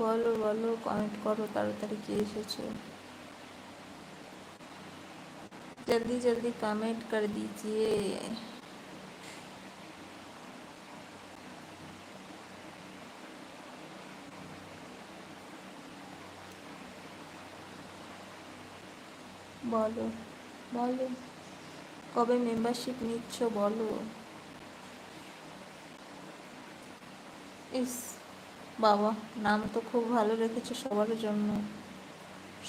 বলো বলো কমেন্ট করো তাড়াতাড়ি কে এসেছো जल्दी जल्दी कमेंट कर दीजिए বলো বলো কবে মেম্বারশিপ নিচ্ছ বলো ইস বাবা, নাম তো খুব ভালো রেখেছো সবার জন্য।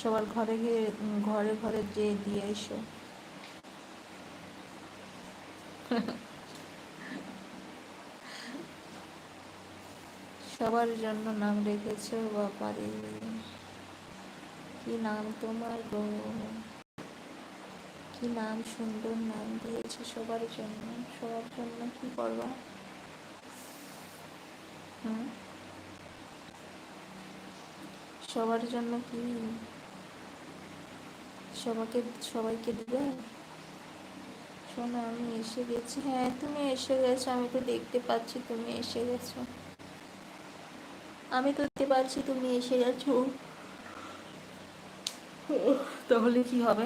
সবার ঘরে গিয়ে ঘরে ঘরে যেয়ে দিয়ে এসো। সবার জন্য নাম রেখেছো বাপারে কি নাম তোমার গো? কি নাম, সুন্দর নাম দিয়েছ সবার জন্য? সবার জন্য কি করবা? সবার জন্য কি? সবাইকে সবাইকে দিবে শোনো, আমি এসে গেছি। হ্যাঁ তুমি এসে গেছো, আমি তো দেখতে পাচ্ছি তুমি এসে গেছো। আমি তো দেখতে পাচ্ছি তুমি এসে গেছো। তাহলে কি হবে?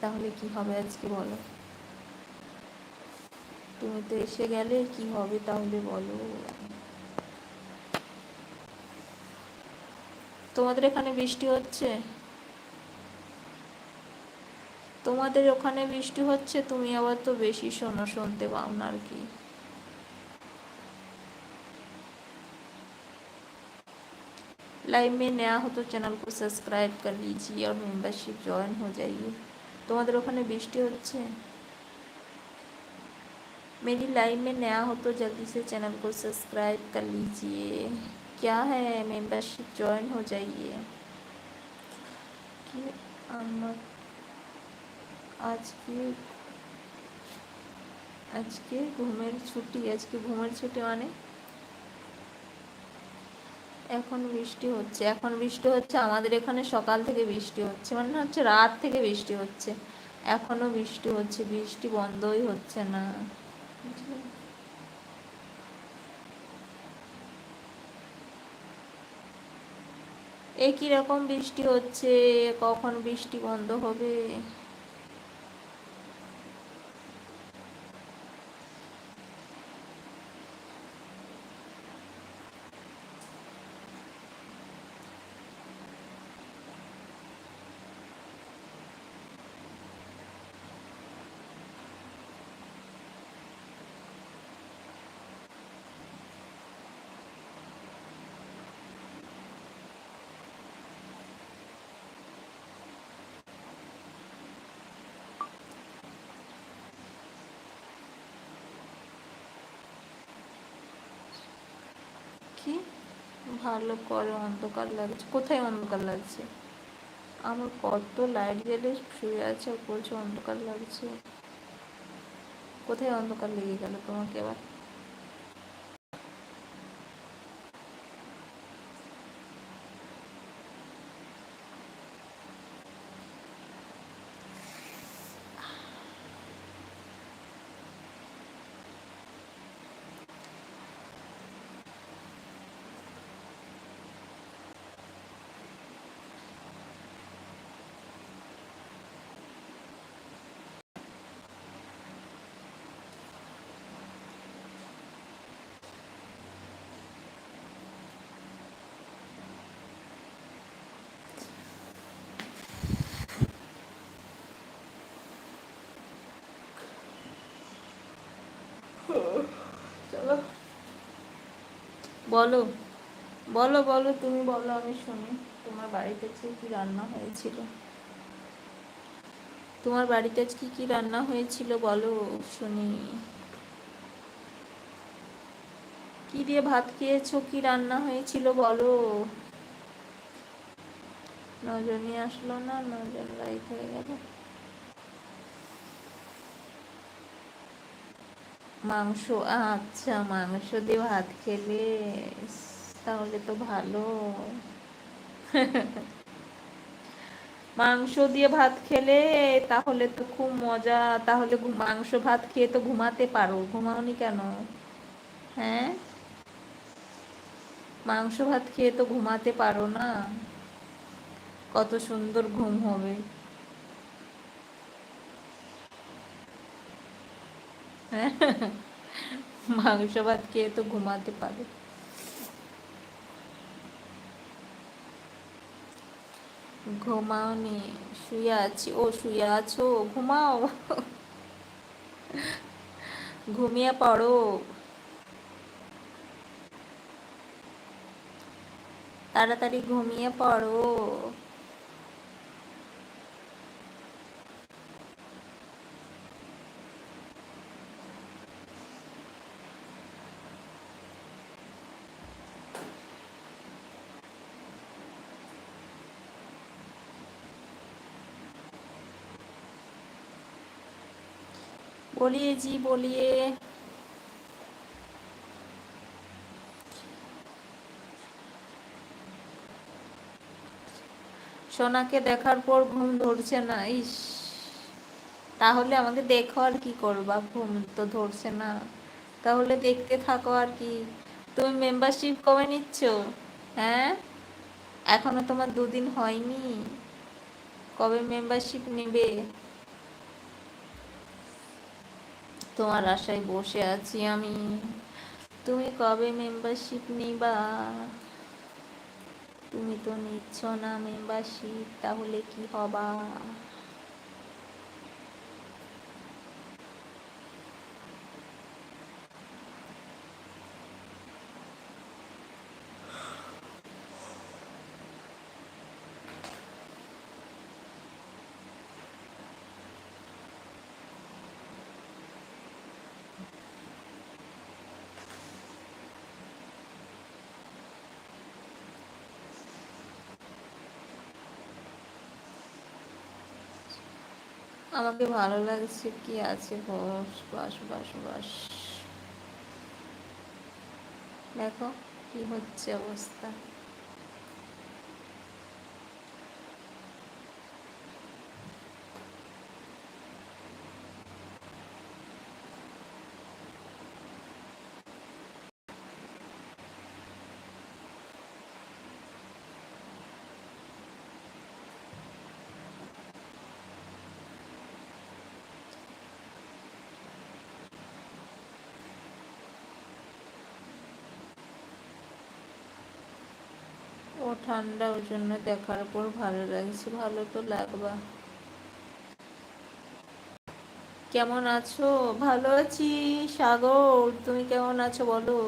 তাহলে কি হবে আজকে বলো? তুমি তো এসে গেলে কি হবে তাহলে বলো। তোমাদের এখানে বৃষ্টি হচ্ছে তোমাদের ওখানে বৃষ্টি হচ্ছে তুমি আবার তো বেশি শোনো শুনতে পাও না আর কি लाइव में नया हो तो चैनल को सब्सक्राइब कर लीजिए और मेंबरशिप ज्वाइन हो जाइए তোমাদের ওখানে বৃষ্টি হচ্ছে मेरी लाइव में नया हो तो जल्दी से चैनल को सब्सक्राइब कर लीजिए क्या है मेंबरशिप ज्वाइन हो जाइए कि আমার আজকে আজকে ঘুমের ছুটি আজকে ঘুমের ছুটি মানে এখন বৃষ্টি হচ্ছে এখন বৃষ্টি হচ্ছে আমাদের এখানে সকাল থেকে বৃষ্টি হচ্ছে মানে হচ্ছে রাত থেকে বৃষ্টি হচ্ছে এখনো বৃষ্টি হচ্ছে বৃষ্টি বন্ধই হচ্ছে না একই রকম বৃষ্টি হচ্ছে কখন বৃষ্টি বন্ধ হবে? কি ভালো করে অন্ধকার লাগছে। কোথায় অন্ধকার লাগছে? আমার কত লাইট জ্বেলে শুয়ে আছে বলছে অন্ধকার লাগছে। কোথায় অন্ধকার লেগে গেল তোমাকে আবার চলো বলো। বলো বলো, তুমি বলো, আমি শুনি। তোমার বাড়িতে আজকে কি রান্না হয়েছিল? তোমার বাড়িতে আজকে কি রান্না হয়েছিল বলো, শুনি। কি দিয়ে ভাত খেয়েছো? কি রান্না হয়েছিল বলো। নজনই আসলো না নজন লাইট হয়ে গেল। মাংস আচ্ছা মাংস দিয়ে ভাত খেলে তাহলে তো ভালো। মাংস দিয়ে ভাত খেলে তাহলে তো খুব মজা, তাহলে মাংস ভাত খেয়ে তো ঘুমাতে পারো। ঘুমাওনি কেন? হ্যাঁ? মাংস ভাত খেয়ে তো ঘুমাতে পারো না। কত সুন্দর ঘুম হবে। মাংস ভাত খেয়ে তো ঘুমাতে পারো ঘুমাওনি শুয়ে আছি, ও শুয়ে আছো, ঘুমাও। ঘুমিয়ে পড়ো। তাড়াতাড়ি ঘুমিয়ে পড়ো। बोलिए जी बोलिए সোনাকে দেখার পর ঘুম ধরছে না ইস তাহলে আমাকে দেখো আর কি করবা ঘুম তো ধরছে না তাহলে দেখতে থাকো আর কি তুমি মেম্বারশিপ কবে নিচ্ছ হ্যাঁ এখনো তোমার দুদিন হয়নি কবে মেম্বারশিপ নেবে তোমার আশায় বসে আছি আমি। তুমি কবে মেম্বারশিপ নিবা? তুমি তো নিচ্ছ না মেম্বারশিপ তাহলে কি হবা? আমাকে ভালো লাগছে কি আছে বস বাস বাস বাস। দেখো কি হচ্ছে অবস্থা। ঠান্ডা, ওই জন্য দেখার পর ভালো লাগছে। ভালো তো লাগবা। কেমন আছো? ভালো আছি। সাগর, তুমি কেমন আছো বলো?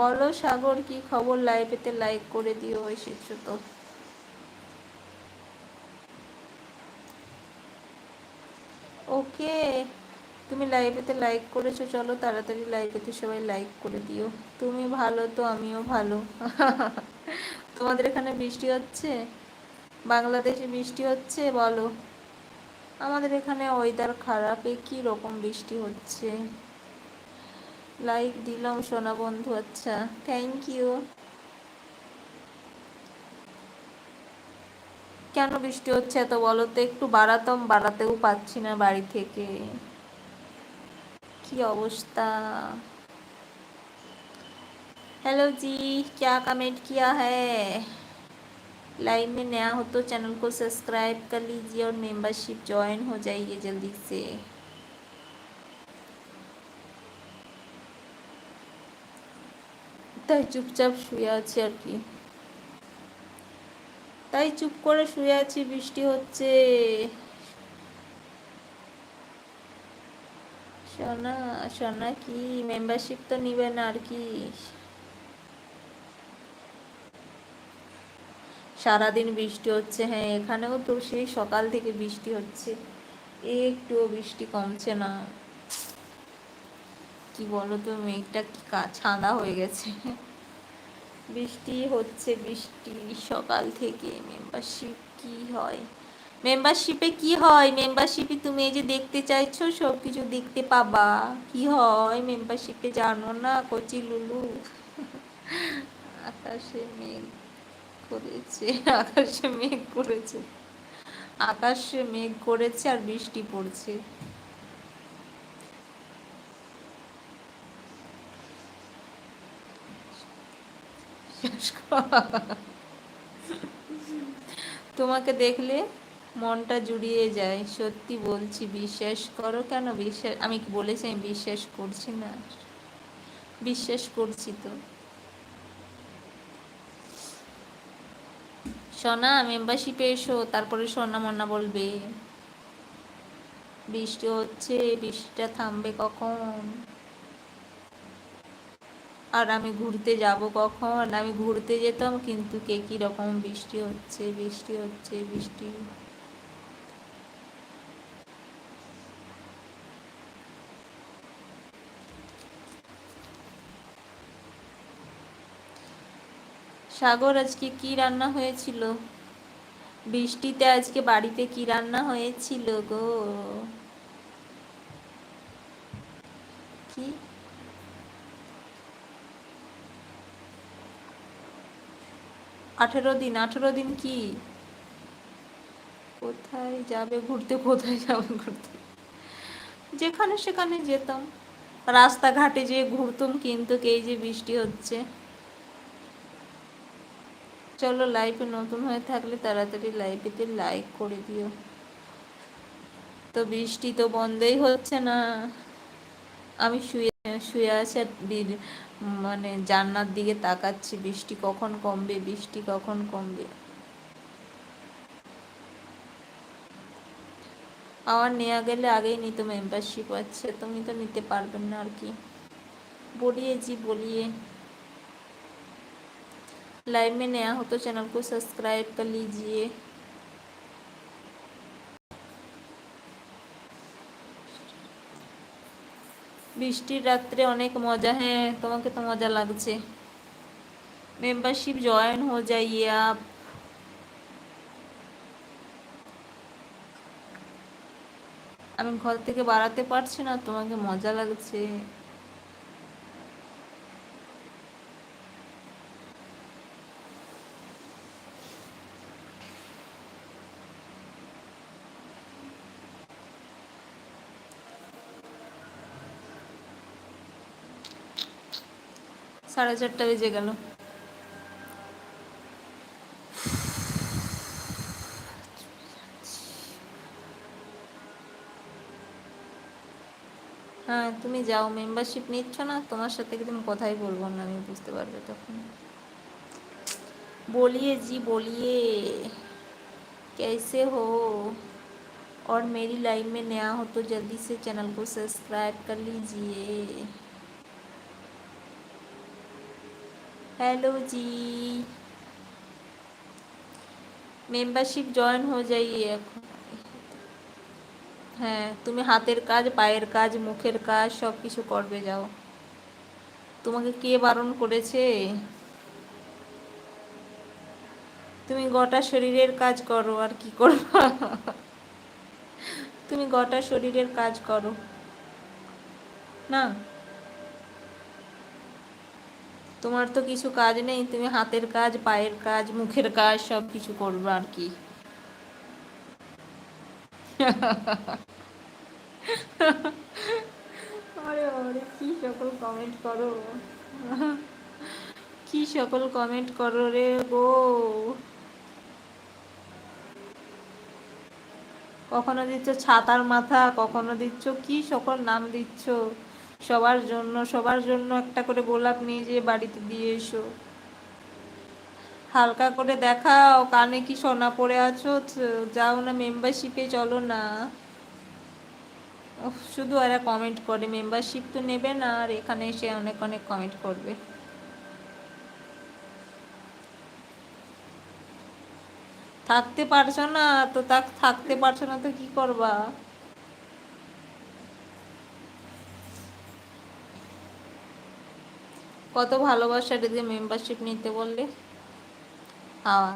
বলো সাগর, কি খবর? লাইভেতে লাইক করে দিও, এসেছ তো। ওকে তুমি লাইভেতে লাইক করেছ, চলো তাড়াতাড়ি লাইভেতে সবাই লাইক করে দিও। তুমি ভালো তো আমিও ভালো। তোমাদের এখানে বৃষ্টি হচ্ছে? বাংলাদেশে বৃষ্টি হচ্ছে? বলো। আমাদের এখানে ওয়েদার খারাপে কি রকম বৃষ্টি হচ্ছে? লাইক দিলাম সোনা বন্ধু আচ্ছা থ্যাংক ইউ কেন বৃষ্টি হচ্ছে এত বলো তো একটু বাড়াতাম, বাড়াতেও পাচ্ছি না বাড়ি থেকে। की अवस्था हेलो जी क्या कमेंट किया है लाइव में नया हो तो चैनल को सब्सक्राइब कर लीजिए और मेंबरशिप ज्वाइन हो जाइए जल्दी से তাই চুপচাপ শুয়ে আছি আর কি তাই চুপ করে শুয়ে আছি বৃষ্টি হচ্ছে সোনা সোনা কি মেম্বারশিপ তো নিবেন আর কি? সারাদিন বৃষ্টি হচ্ছে হ্যাঁ এখানেও তো সেই সকাল থেকে বৃষ্টি হচ্ছে। একটুও বৃষ্টি কমছে না। কি বলো তো, মেঘটা কি ছাঁদা হয়ে গেছে। বৃষ্টি হচ্ছে, বৃষ্টি সকাল থেকে মেম্বারশিপ কি হয়? মেম্বারশিপে কি হয়? মেম্বারশিপে তুমি এই যে দেখতে চাইছো সব কিছু দেখতে পাবা। কি হয়? মেম্বারশিপে জানো না, কচি লুলু। আকাশে মেঘ করেছে, আকাশে মেঘ করেছে। আকাশে মেঘ করেছে আর বৃষ্টি পড়ছে। তোমাকে দেখলে মনটা জুড়িয়ে যায়। সত্যি বলছি, বিশ্বাস করো কেন? বিশ্বাস, আমি কি বলেছি? আমি বিশ্বাস করছি না। বিশ্বাস করছি তো। সোনা মেম্বারশিপে এসো, তারপরে সোনা মন্না বলবে। বৃষ্টি হচ্ছে, বৃষ্টিটা থামবে কখন? আর আমি ঘুরতে যাব কখন? আমি ঘুরতে যেতাম, কিন্তু কে কী রকম বৃষ্টি হচ্ছে বৃষ্টি হচ্ছে, বৃষ্টি। সাগর আজকে কি রান্না হয়েছিল? বৃষ্টিতে আজকে বাড়িতে কি রান্না হয়েছিল গো? কি? আঠেরো দিন আঠেরো দিন কি? কোথায় যাবে ঘুরতে, কোথায় যাবে ঘুরতে? যেখানে সেখানে যেতাম। রাস্তাঘাটে যেয়ে ঘুরতাম, কিন্তু এই যে বৃষ্টি হচ্ছে? চলো লাইভে নতুন হয়ে থাকলে তাড়াতাড়ি লাইভেতে লাইক করে দিও। তো বৃষ্টি তো বন্ধই হচ্ছে না। আমি শুয়ে শুয়ে আর মানে জান্নার দিকে তাকাচ্ছি। বৃষ্টি কখন কমবে, বৃষ্টি কখন কমবে। আমার নেওয়া গেলে আগেই নিত মেম্বারশিপ আছে। তুমি তো নিতে পারবেন না আর কি। বলিয়ে জি বলিয়ে। लाइव में नया हो तो चैनल को सब्सक्राइब कर लीजिए বৃষ্টির রাত্রে অনেক মজা হ্যাঁ তোমাকে তো মজা লাগছে মেম্বারশিপ জয়েন हो जाइए आप আমি ঘর থেকে বাড়াতে পারছি না তোমাকে মজা লাগছে সাড়ে চারটা বেজে গেল হ্যাঁ তুমি যাও মেম্বারশিপ নিচ্ছ না তোমার সাথে কি তুমি কথাই বলবো না আমি বুঝতে পারবে তখন बोलिए जी बोलिए कैसे हो और मेरी लाइफ में नया हो तो जल्दी से चैनल को सब्सक्राइब कर लीजिए हेलो जी মেম্বারশিপ জয়েন হয়ে যাইয়ে এখন হ্যাঁ তুমি হাতের কাজ পায়ের কাজ মুখের কাজ সব কিছু করবে যাও তোমাকে কে বারণ করেছে তুমি গোটা শরীরের কাজ করো আর কি করবা তুমি গোটা শরীরের কাজ করো না তোমার তো কিছু কাজ নেই, তুমি হাতের কাজ, পায়ের কাজ, মুখের কাজ, সব কিছু করবে আর কি। কি সকল কমেন্ট করো। কি সকল কমেন্ট করো রে গো। কখনো দিচ্ছ ছাতার মাথা, কখনো দিচ্ছ কি সকল নাম দিচ্ছ? সবার জন্য সবার জন্য একটা করে গোলাপ নিয়ে যেয়ে বাড়িতে দিয়ে এসো। হালকা করে দেখাও, কানে কি সোনা পড়ে আছো? যাও না মেম্বারশিপে চলো না। শুধু এরা কমেন্ট করে মেম্বারশিপ তো নেবে না, আর এখানে এসে অনেক অনেক কমেন্ট করবে। থাকতে পারছ না, তো থাকতে পারছ না তো কি করবা? কত ভালোবাসা দিয়ে মেম্বারশিপ নিতে বললে? আওয়া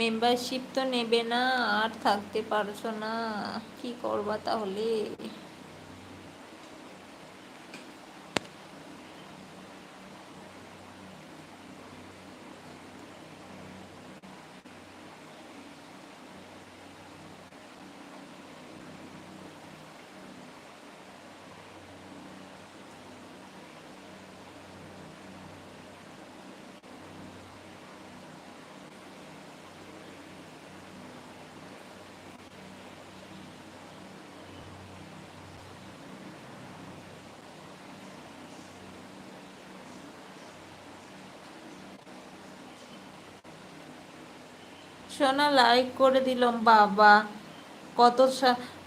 মেম্বারশিপ তো নেবে না, আর থাকতে পারছ না। কি করবা তাহলে? সোনা লাইক করে দিলাম, বাবা। কত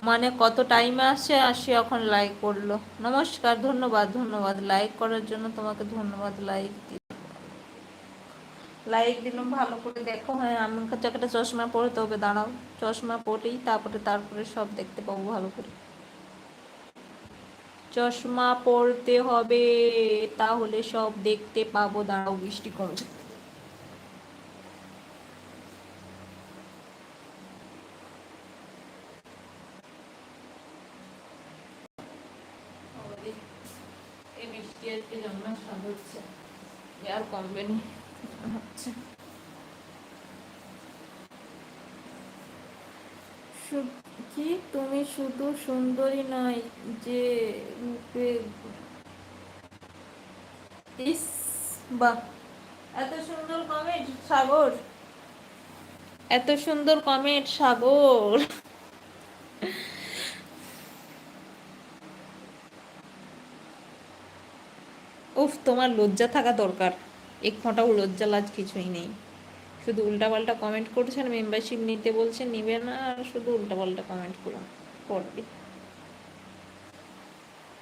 মানে কত টাইমে আসছে আসি এখন লাইক করল। নমস্কার, ধন্যবাদ ধন্যবাদ। লাইক করার জন্য তোমাকে ধন্যবাদ লাইক লাইক দিলাম, ভালো করে দেখো। হ্যাঁ আমার কাছে একটা চশমা পরতে হবে দাঁড়াও। চশমা পরেই, তারপরে তারপরে সব দেখতে পাবো ভালো করে। চশমা পরতে হবে, তাহলে সব দেখতে পাবো। দাঁড়াও, বৃষ্টি করো শু- কি? তুমি শুধু সুন্দরী নয়, যে রূপে ইস, বাহ। এত সুন্দর কমেন্ট সাগর। এত সুন্দর কমেন্ট সাগর। তোমার লজ্জা থাকা দরকার। এক ফোঁটাও লজ্জা লাজ কিছুই নেই। শুধু উল্টাপাল্টা কমেন্ট করছেন মেম্বারশিপ নিতে বলছেন নিবে না, আর শুধু উল্টাপাল্টা কমেন্ট করুন করবে।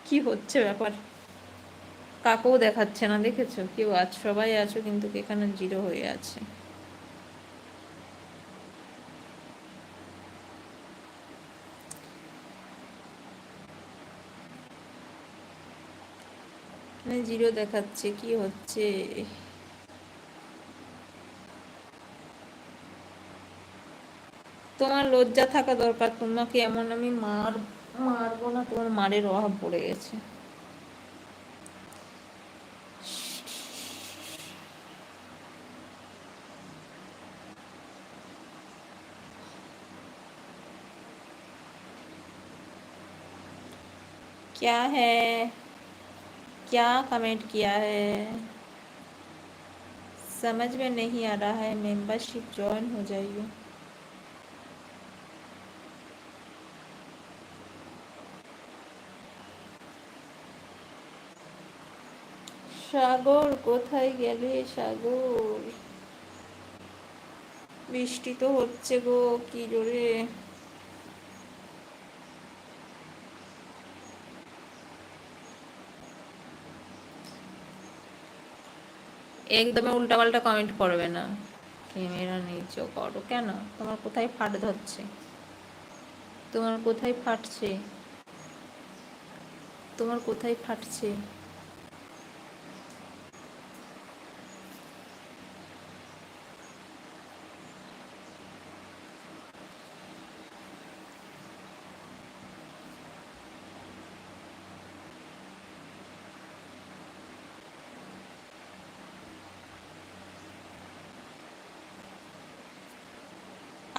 কি হচ্ছে ব্যাপার? কাকেও দেখাচ্ছে না, দেখেছ? কেউ আজ সবাই আছো, কিন্তু এখানে জিরো হয়ে আছে। জিরো দেখাচ্ছে কি হচ্ছে তোমার লজ্জা থাকা দরকার তোমাকে এমন আমি মার মারবো না তোমার মারের অভাব পড়ে গেছে क्या है क्या कमेंट किया है समझ में नहीं आ रहा है मेंबरशिप ज्वाइन हो जाइए সাগর কোথায় গেলে সাগর বৃষ্টি তো হচ্ছে গো কি জোরে একদমই উল্টাপাল্টা কমেন্ট করবে না। ক্যামেরা নিচে করো কেন? তোমার কোথায় ফাট ধরছে? তোমার কোথায় ফাটছে? তোমার কোথায় ফাটছে?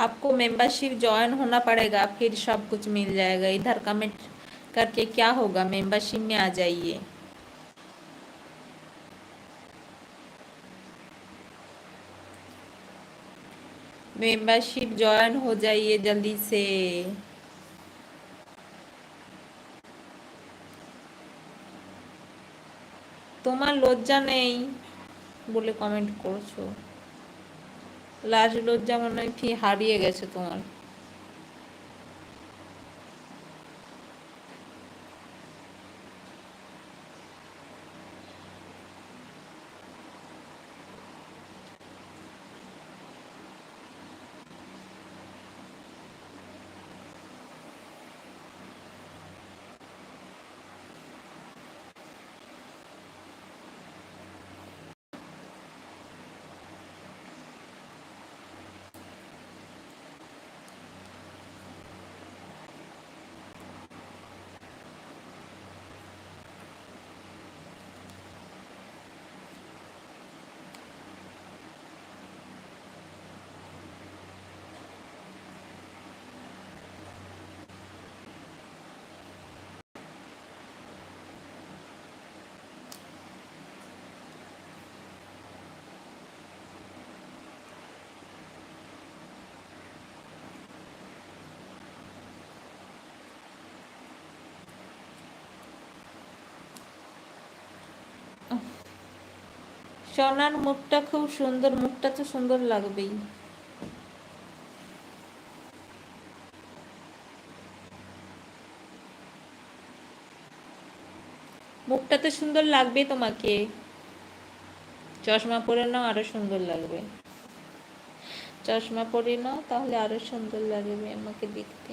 आपको मेंबरशिप ज्वाइन होना पड़ेगा फिर सब कुछ मिल जाएगा इधर कमेंट करके क्या होगा मेंबरशिप में आ जाइए मेंबरशिप ज्वाइन हो जाइए जल्दी से তোমার লজ্জা নেই বলে কমেন্ট করছো লাজ লজ্জা মনে ফি হারিয়ে গেছে তোমার? সোনার মুখটা খুব সুন্দর, মুখটা তো সুন্দর লাগবেই। মুখটা তো সুন্দর লাগবে তোমাকে। চশমা পরে নাও, আরও সুন্দর লাগবে। চশমা পরে নাও, তাহলে আরও সুন্দর লাগবে আমাকে দেখতে।